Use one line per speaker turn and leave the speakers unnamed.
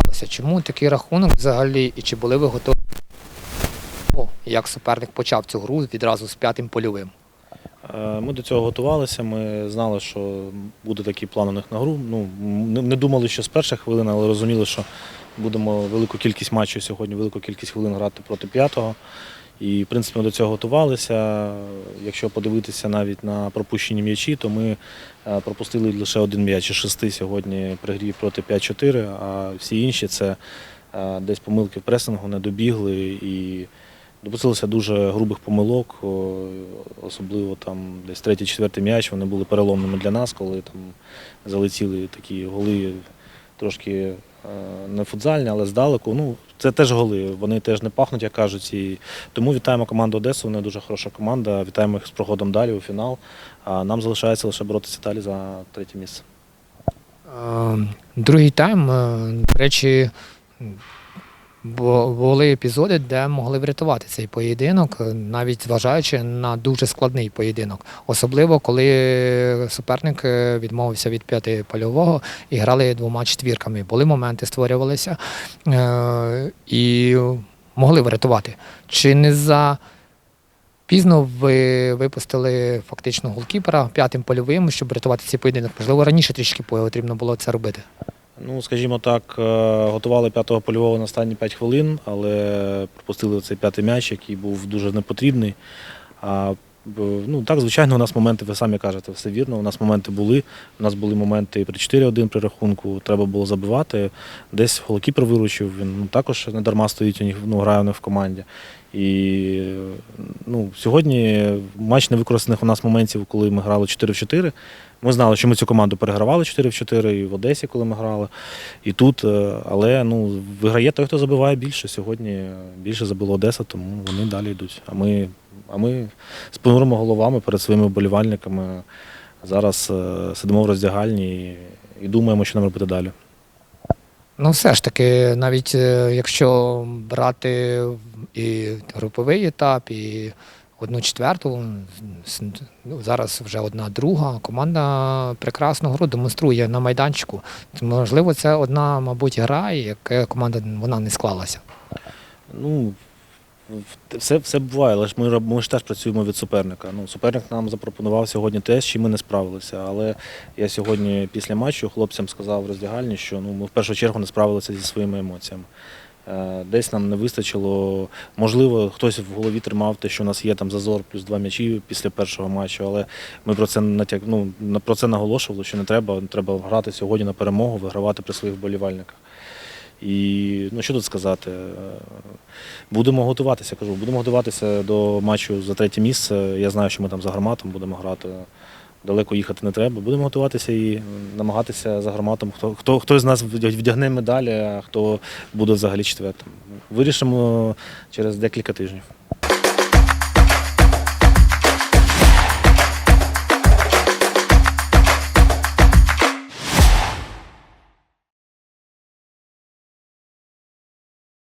склалося? Чому такий рахунок взагалі? І чи були ви готові? О, Як суперник почав цю гру відразу з п'ятим польовим?
Е, Ми до цього готувалися. Ми знали, що буде такий план у них на гру. Ну, не думали, що з перших хвилин, але розуміли, що будемо велику кількість матчів сьогодні, велику кількість хвилин грати проти п'ятого. І, в принципі, ми до цього готувалися. Якщо подивитися навіть на пропущені м'ячі, то ми е, пропустили лише один м'яч із шести сьогодні при грі проти 5-4, а всі інші це е, десь помилки в пресингу, не добігли і допустилися дуже грубих помилок, особливо там десь третій, четвертий м'яч. Вони були переломними для нас, коли там залетіли такі голи трошки не футзальні, але здалеку. Ну, це теж голи, вони теж не пахнуть, як кажуть. І тому вітаємо команду Одесу. Вони дуже хороша команда. Вітаємо їх з проходом далі у фінал. А нам залишається лише боротися далі за третє місце.
Е, Другий тайм, е, до речі, бу- були епізоди, де могли врятувати цей поєдинок, навіть зважаючи на дуже складний поєдинок. Особливо, коли суперник е, відмовився від п'яти польового і грали двома четвірками. Були моменти, створювалися е, і могли врятувати. Чи не за Пізно ви випустили фактично голкіпера п'ятим польовим, щоб врятувати цей поєдинок. Можливо, раніше трішки потрібно було це робити.
Ну, скажімо так, е, готували п'ятого польового на останні 5 хвилин, але пропустили цей п'ятий м'яч, який був дуже непотрібний. А ну так, звичайно, у нас моменти, ви самі кажете, все вірно. У нас моменти були. У нас були моменти при 4-1 при рахунку, треба було забивати. Десь голкіпер виручив, він ну, також не дарма стоїть у них, ну, грає в команді. І ну, сьогодні матч невикористаних у нас моментів, коли ми грали 4 в 4. Ми знали, що ми цю команду перегравали 4 в 4 і в Одесі, коли ми грали, і тут. е, Але ну, виграє той, хто забиває більше. Сьогодні більше забило Одеса, тому вони далі йдуть. А ми, а ми з понурими головами перед своїми вболівальниками зараз е, сидимо в роздягальні і думаємо, що нам робити далі.
Ну, все ж таки, навіть е, якщо брати і груповий етап, і одну четверту, ну, зараз вже одна друга, команда прекрасну гру демонструє на майданчику. Можливо, це одна, мабуть, гра, яка команда вона не склалася.
Ну, все, все буває, але ж ми, ми ж теж працюємо від суперника. Ну, суперник нам запропонував сьогодні те, з чим ми не справилися. Але я сьогодні після матчу хлопцям сказав в роздягальні, що ну, ми в першу чергу не справилися зі своїми емоціями. Е, Десь нам не вистачило, можливо, хтось в голові тримав те, що у нас є там зазор плюс два м'ячі після першого матчу, але ми про це натяк... ну, про це наголошували, що не треба. Треба грати сьогодні на перемогу, вигравати при своїх вболівальниках. І ну що тут сказати? Будемо готуватися, кажу, будемо готуватися до матчу за третє місце. Я знаю, що ми там за гарматом будемо грати. Далеко їхати не треба. Будемо готуватися і намагатися за гарматом. Хто хто, хто з нас вдягне медалі, а хто буде взагалі четвертим. Вирішимо через декілька тижнів.